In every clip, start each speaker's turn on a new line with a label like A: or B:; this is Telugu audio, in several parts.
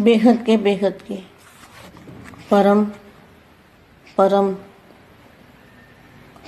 A: बेहद के बेहद के। परम परम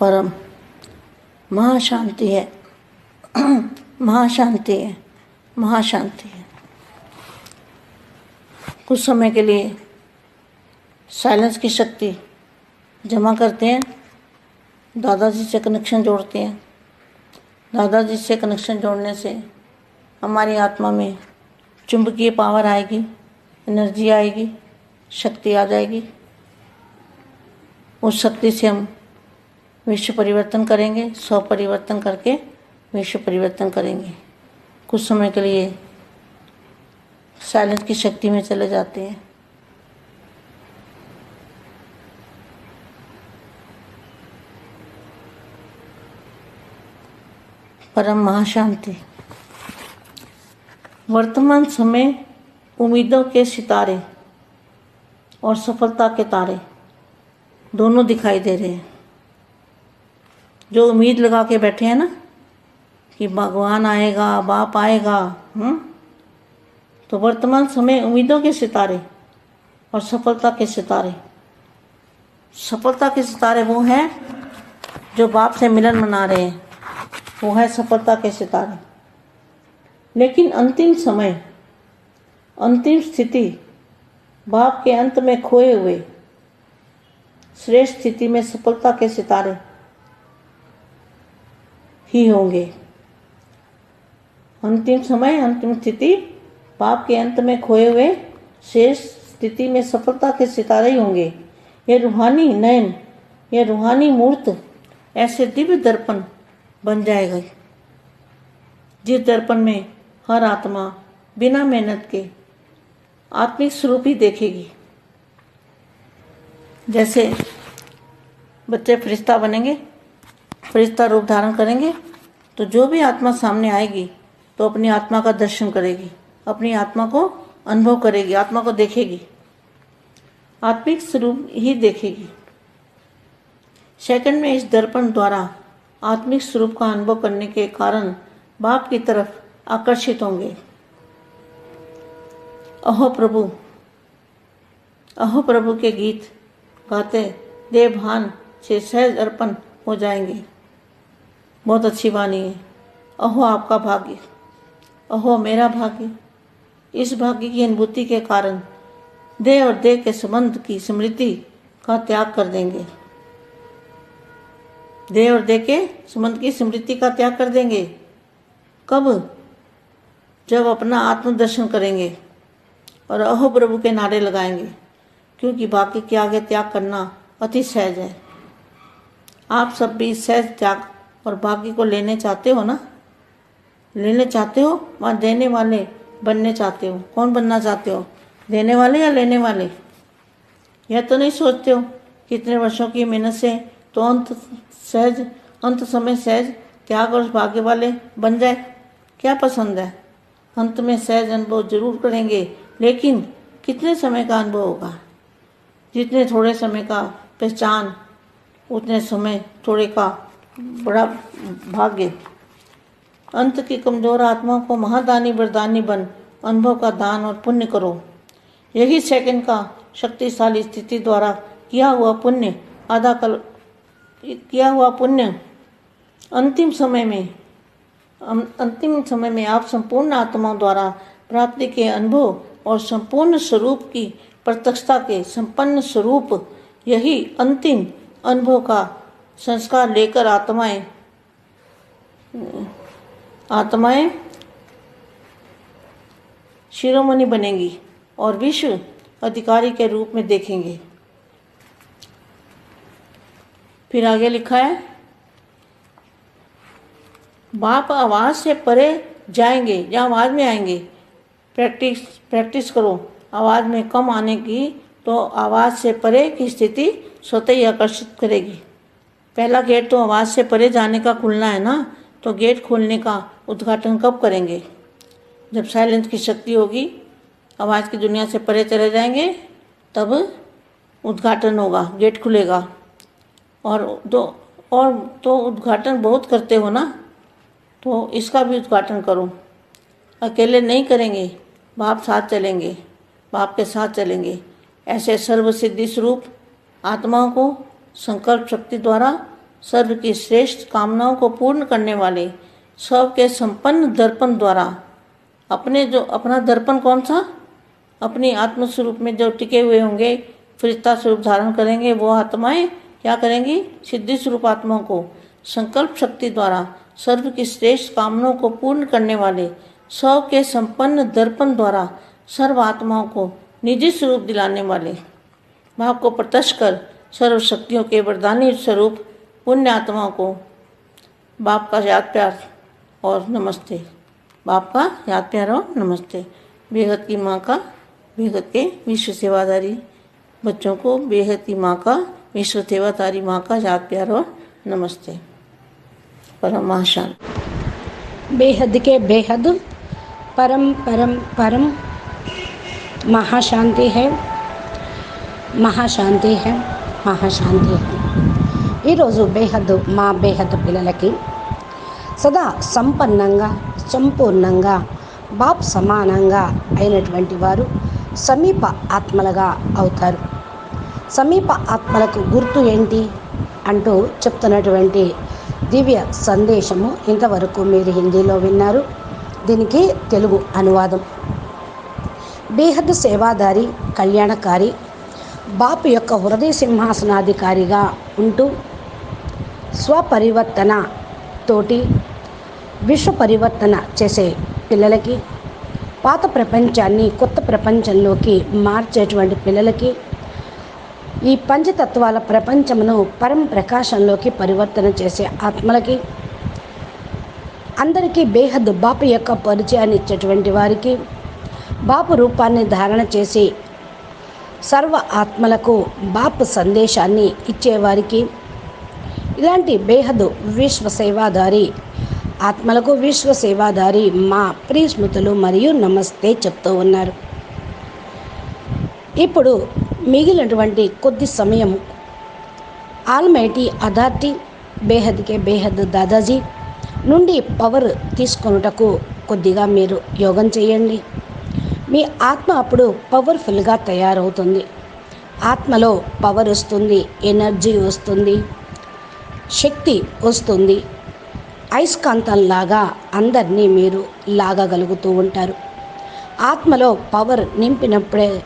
A: परम। महाशांति है। महाशांति है। महाशांति है। कुछ समय के लिए साइलेंस की शक्ति जमा करते हैं। दादाजी से कनेक्शन जोड़ते हैं। दादाजी से कनेक्शन जोड़ने से हमारी आत्मा में चुंबकीय पावर आएगी। एनर्जी आएगी, शक्ति आ जाएगी। उस शक्ति से हम विश्व परिवर्तन करेंगे स्व परिवर्तन करके विश्व परिवर्तन करेंगे। कुछ समय के लिए साइलेंस की शक्ति में चले जाते हैं। परम महाशांति। वर्तमान समय उम्मीदों के सितारे और सफलता के तारे दोनों दिखाई दे रहे हैं। जो उम्मीद लगा के बैठे हैं ना, कि भगवान आएगा, बाप आएगा हम्म तो वर्तमान समय उम्मीदों के सितारे और सफलता के सितारे। सफलता के सितारे वो हैं जो बाप से मिलन मना रहे हैं। वो है सफलता के सितारे। लेकिन अंतिम समय अंतिम स्थिति, बाप के अंत में खोए हुए, श्रेष्ठ स्थिति में सफलता के सितारे ही होंगे। अंतिम समय, अंतिम स्थिति, बाप के अंत में खोए हुए शेष स्थिति में सफलता के सितारे ही होंगे। ये रूहानी नयन ये रूहानी मूर्त, ऐसे दिव्य दर्पण बन जाएगा। जिस दर्पण में हर आत्मा बिना मेहनत के आत्मिक स्वरूप ही देखेगी। जैसे बच्चे फरिश्ता बनेंगे, फरिश्ता रूप धारण करेंगे तो जो भी आत्मा सामने आएगी तो अपनी आत्मा का दर्शन करेगी, अपनी आत्मा को अनुभव करेगी, आत्मा को देखेगी। आत्मिक स्वरूप ही देखेगी। सेकंड में इस दर्पण द्वारा आत्मिक स्वरूप का अनुभव करने के कारण बाप की तरफ़ आकर्षित होंगे। अहो प्रभु अहो प्रभु के गीत, गाते, देवभान से सहज अर्पण हो जाएँगे। बहुत अच्छी वाणी है। अहो आपका भाग्य, अहो मेरा भाग्य। इस भाग्य की अनुभूति के कारण देह और देह के संबंध की स्मृति का त्याग कर देंगे। देह और देह के संबंध की स्मृति का त्याग कर देंगे। कब? जब अपना आत्मदर्शन करेंगे। और अहो प्रभु के नारे लगाएँगे, क्योंकि बाकी के आगे त्याग करना अति सहज है। आप सब भी सहज त्याग और बाकी को लेने चाहते हो ना? लेने चाहते हो? वहाँ देने वाले बनने चाहते हो। कौन बनना चाहते हो? देने वाले या लेने वाले? यह तो नहीं सोचते हो कितने वर्षों की मेहनत से तो अंत सहज, अंत समय सहज त्याग और भाग्य वाले बन जाए? क्या पसंद है? अंत में सहज अनुभव ज़रूर करेंगे। लेकिन कितने समय का अनुभव होगा? जितने थोड़े समय का पहचान, उतने समय थोड़े का बड़ा भाग्य। अंत की कमज़ोर आत्मा को महादानी वरदानी बन अनुभव का दान और पुण्य करो। यही सेकंड का शक्तिशाली स्थिति द्वारा किया हुआ पुण्य, आधा कल, किया हुआ पुण्य। अंतिम समय में अंतिम समय में आप संपूर्ण आत्माओं द्वारा प्राप्ति के अनुभव और संपूर्ण स्वरूप की प्रत्यक्षता के संपन्न स्वरूप, यही अंतिम अनुभव का संस्कार लेकर आत्माएँ आत्माएँ शिरोमणि बनेंगी और विश्व अधिकारी के रूप में देखेंगे। फिर आगे लिखा है, बाप आवाज़ से परे जाएँगे या आवाज़ में आएँगे? प्रैक्टिस प्रैक्टिस करो। आवाज़ में कम आने की तो आवाज़ से परे की स्थिति स्वतः ही आकर्षित करेगी। पहला गेट तो आवाज़ से परे जाने का खुलना है ना? तो गेट खोलने का उद्घाटन कब करेंगे? जब साइलेंस की शक्ति होगी, आवाज़ की दुनिया से परे चले जाएँगे, तब उद्घाटन होगा गेट खुलेगा। और दो, और तो उद्घाटन बहुत करते हो ना? तो इसका भी उद्घाटन करो। अकेले नहीं करेंगे। बाप साथ चलेंगे, बाप के साथ चलेंगे। ऐसे सर्व सिद्धि स्वरूप आत्माओं को संकल्प शक्ति द्वारा सर्व की श्रेष्ठ कामनाओं को पूर्ण करने वाले सब के संपन्न दर्पण द्वारा अपने जो, अपना दर्पण कौन सा? अपनी आत्म स्वरूप में जो टिके हुए होंगे, फरिश्ता स्वरूप धारण करेंगे, वो आत्माएँ क्या करेंगी? सिद्धि स्वरूप आत्माओं को संकल्प शक्ति द्वारा सर्व की श्रेष्ठ कामनाओं को पूर्ण करने वाले सौ के संपन्न दर्पण द्वारा सर्व आत्माओं को निजी स्वरूप दिलाने वाले भाव को प्रत्यक्ष कर सर्वशक्तियों के वरदानी स्वरूप पुण्य आत्माओं को बाप का याद प्यार और नमस्ते। बाप का याद प्यार और नमस्ते। बेहद की माँ का, बेहद के विश्व सेवादारी। बच्चों को बेहद की माँ का, विश्व सेवादारी माँ का याद प्यार और नमस्ते। परम महाशांत
B: बेहद के बेहद परम परम परम महाशांति है మహాశాంతి హే మహాశాంతి హే ఈరోజు బేహద్దు మా బేహద్దు పిల్లలకి సదా సంపన్నంగా సంపూర్ణంగా బాప్ సమానంగా అయినటువంటి వారు సమీప ఆత్మలుగా అవుతారు సమీప ఆత్మలకు గుర్తు ఏంటి అంటూ చెప్తున్నటువంటి దివ్య సందేశము ఇంతవరకు మీరు హిందీలో విన్నారు దీనికి తెలుగు అనువాదం. బేహద్ సేవాదారి కళ్యాణకారి బాపు యొక్క హృదయ సింహాసనాధికారిగా ఉంటూ స్వపరివర్తన తోటి విశ్వ పరివర్తన చేసే పిల్లలకి పాత ప్రపంచాన్ని కొత్త ప్రపంచంలోకి మార్చేటువంటి పిల్లలకి ఈ పంచతత్వాల ప్రపంచమును పరం ప్రకాశంలోకి పరివర్తన చేసే ఆత్మలకి అందరికీ బేహద్ బాపు యొక్క పరిచయాన్ని ఇచ్చేటువంటి వారికి బాపు రూపాన్ని ధారణ చేసి సర్వ ఆత్మలకు బాపు సందేశాన్ని ఇచ్చేవారికి ఇలాంటి బేహద్ విశ్వ సేవాదారి ఆత్మలకు విశ్వ సేవాదారి మా ప్రియస్మృతులు మరియు నమస్తే చెప్తూ ఉన్నారు. ఇప్పుడు మిగిలినటువంటి కొద్ది సమయం ఆల్మైటీ అథార్టీ బేహద్కే బేహద్ దాదాజీ నుండి పవర్ తీసుకొనుటకు కొద్దిగా మీరు యోగం చేయండి. మీ ఆత్మ అప్పుడు పవర్ఫుల్గా తయారవుతుంది. ఆత్మలో పవర్ వస్తుంది ఎనర్జీ వస్తుంది శక్తి వస్తుంది. అయస్కాంతంలాగా అందరినీ మీరు లాగగలుగుతూ ఉంటారు. ఆత్మలో పవర్ నింపినప్పుడే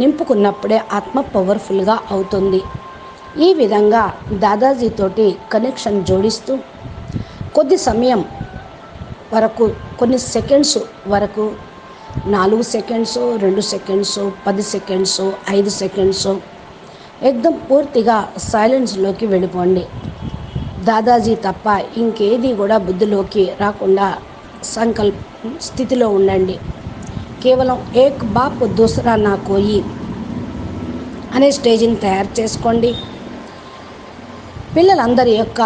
B: నింపుకున్నప్పుడే ఆత్మ పవర్ఫుల్గా అవుతుంది. ఈ విధంగా దాదాజీతోటి కనెక్షన్ జోడిస్తూ కొద్ది సమయం వరకు కొన్ని సెకండ్స్ వరకు నాలుగు సెకండ్స్ రెండు సెకండ్స్ పది సెకండ్స్ ఐదు సెకండ్స్ ఎక్దం పూర్తిగా సైలెన్స్లోకి వెళ్ళిపోండి. దాదాజీ తప్ప ఇంకేది కూడా బుద్ధిలోకి రాకుండా సంకల్ప స్థితిలో ఉండండి. కేవలం ఏక్ బాప్ దూసరా నా కోయి అనే స్టేజిని తయారు చేసుకోండి. పిల్లలందరి యొక్క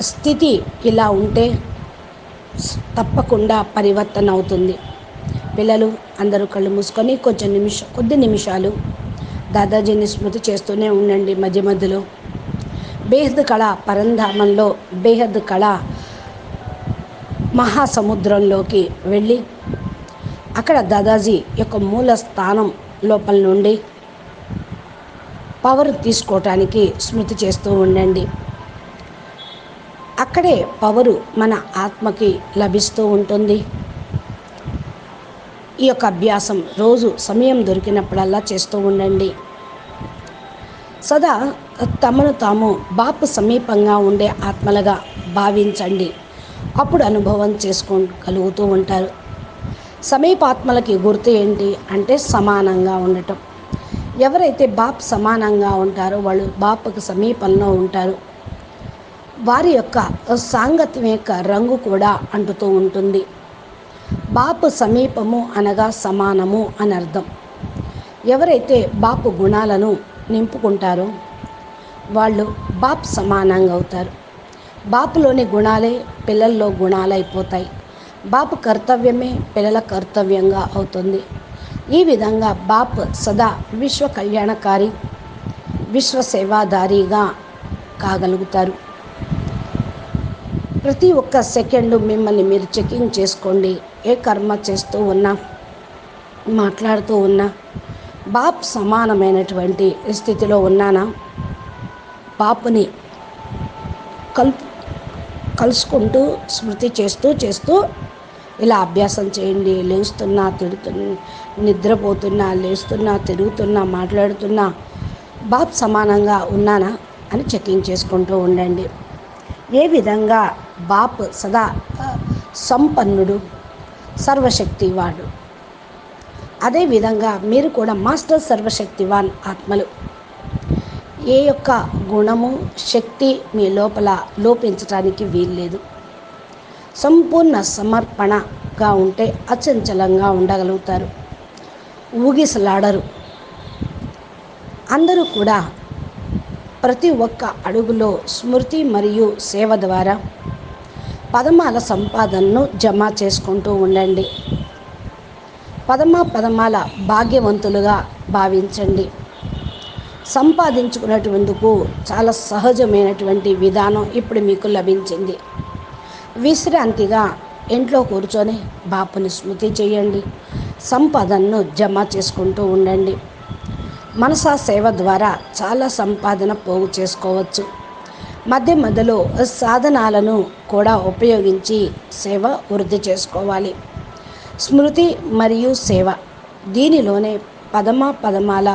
B: స్థితి ఇలా ఉంటే తప్పకుండా పరివర్తన అవుతుంది. పిల్లలు అందరూ కళ్ళు మూసుకొని కొంచెం నిమిషం కొద్ది నిమిషాలు దాదాజీని స్మృతి చేస్తూనే ఉండండి మధ్య మధ్యలో. బేహద్ కళ పరంధామంలో బేహద్ కళ మహాసముద్రంలోకి వెళ్ళి అక్కడ దాదాజీ యొక్క మూల స్థానం లోపల నుండి పవర్ తీసుకోవటానికి స్మృతి చేస్తూ ఉండండి. అక్కడే పవరు మన ఆత్మకి లభిస్తూ ఉంటుంది. ఈ యొక్క అభ్యాసం రోజు సమయం దొరికినప్పుడల్లా చేస్తూ ఉండండి. సదా తమను తాము బాపు సమీపంగా ఉండే ఆత్మలుగా భావించండి. అప్పుడు అనుభవం చేసుకోగలుగుతూ ఉంటారు. సమీపాత్మలకి గుర్తు ఏంటి అంటే సమానంగా ఉండటం. ఎవరైతే బాప్ సమానంగా ఉంటారో వాళ్ళు బాపుకు సమీపంలో ఉంటారు. వారి యొక్క సాంగత్యం యొక్క రంగు కూడా అంటుతూ ఉంటుంది. బాపు సమీపము అనగా సమానము అని అర్థం ఎవరైతే బాపు గుణాలను నింపుకుంటారో వాళ్ళు బాప్ సమానంగా అవుతారు. బాపులోని గుణాలే పిల్లల్లో గుణాలైపోతాయి. బాపు కర్తవ్యమే పిల్లల కర్తవ్యంగా అవుతుంది. ఈ విధంగా బాప్ సదా విశ్వ కళ్యాణకారి విశ్వ సేవాదారిగా కాగలుగుతారు. ప్రతి ఒక్క సెకండు మిమ్మల్ని మీరు చెకింగ్ చేసుకోండి ఏ కర్మ చేస్తూ ఉన్నా మాట్లాడుతూ ఉన్నా బాప్ సమానమైనటువంటి స్థితిలో ఉన్నానా? బాపుని కల్ కలుసుకుంటూ స్మృతి చేస్తూ చేస్తూ ఇలా అభ్యాసం చేయండి. లేస్తున్నా తిడుతున్నా నిద్రపోతున్నా లేస్తున్నా తిరుగుతున్నా మాట్లాడుతున్నా బాప్ సమానంగా ఉన్నానా అని చెకింగ్ చేసుకుంటూ ఉండండి. ఏ విధంగా బాప్ సదా సంపన్నుడు సర్వశక్తివాడు. అదేవిధంగా మీరు కూడా మాస్టర్ సర్వశక్తివాన్ ఆత్మలు. ఏ యొక్క గుణము శక్తి మీ లోపల లోపించటానికి వీల్లేదు. సంపూర్ణ సమర్పణగా ఉంటే అచంచలంగా ఉండగలుగుతారు. ఊగిసలాడరు. అందరూ కూడా ప్రతి ఒక్క అడుగులో స్మృతి మరియు సేవ ద్వారా పదమాల సంపాదనను జమ చేసుకుంటూ ఉండండి. పదమ పదమాల భాగ్యవంతులుగా భావించండి. సంపాదించుకునేటందుకు చాలా సహజమైనటువంటి విధానం ఇప్పుడు మీకు లభించింది. విశ్రాంతిగా ఇంట్లో కూర్చొని బాపుని స్మృతి చేయండి. సంపాదనను జమ చేసుకుంటూ ఉండండి. మనసా సేవ ద్వారా చాలా సంపాదన పోగు చేసుకోవచ్చు. మధ్య మధ్యలో సాధనాలను కూడా ఉపయోగించి సేవ వృద్ధి చేసుకోవాలి. స్మృతి మరియు సేవ దీనిలోనే పదమ పదమాల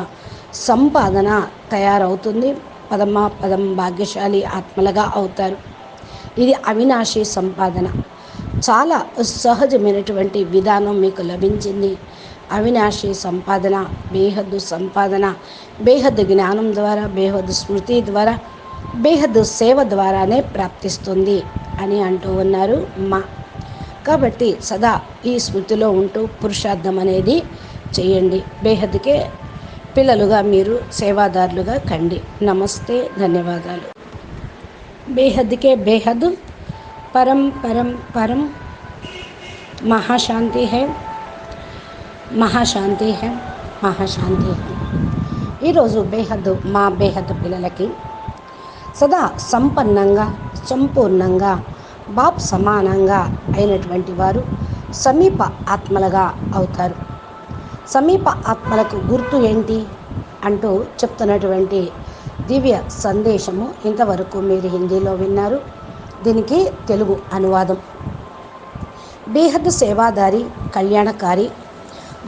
B: సంపాదన తయారవుతుంది. పదమ పదం భాగ్యశాలి ఆత్మలుగా అవుతారు. ఇది అవినాశి సంపాదన. చాలా సహజమైనటువంటి విధానం మీకు లభించింది. అవినాశి సంపాదన బేహద్దు సంపాదన బేహద్దు జ్ఞానం ద్వారా బేహద్దు స్మృతి ద్వారా బేహద్దు సేవ ద్వారానే ప్రాప్తిస్తుంది అని అంటూ ఉన్నారు మా. కాబట్టి సదా ఈ స్మృతిలో ఉంటూ పురుషార్థం అనేది చేయండి. బేహద్దుకే పిల్లలుగా మీరు సేవాదారులుగా కండి. నమస్తే ధన్యవాదాలు. బేహద్కే బేహద్ పరం పరం పరం మహాశాంతి హై. మహాశాంతి హే మహాశాంతి హే. ఈరోజు బేహద్దు మా బేహద్దు పిల్లలకి సదా సంపన్నంగా సంపూర్ణంగా బాప్ సమానంగా అయినటువంటి వారు సమీప ఆత్మలుగా అవుతారు. సమీప ఆత్మలకు గుర్తు ఏంటి అంటూ చెప్తున్నటువంటి దివ్య సందేశము ఇంతవరకు మీరు హిందీలో విన్నారు. దీనికి తెలుగు అనువాదం. బేహద్ సేవాదారి కళ్యాణకారి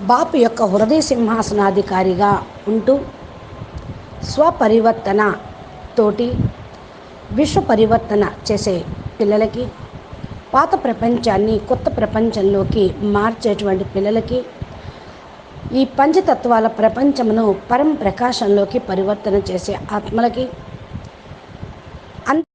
B: బాపు యొక్క హృదయ సింహాసనాధికారిగా ఉంటూ స్వపరివర్తన తోటి విశ్వ పరివర్తన చేసే పిల్లలకి పాత ప్రపంచాన్ని కొత్త ప్రపంచంలోకి మార్చేటువంటి పిల్లలకి ఈ పంచతత్వాల ప్రపంచమును పరం ప్రకాశంలోకి పరివర్తన చేసే ఆత్మలకి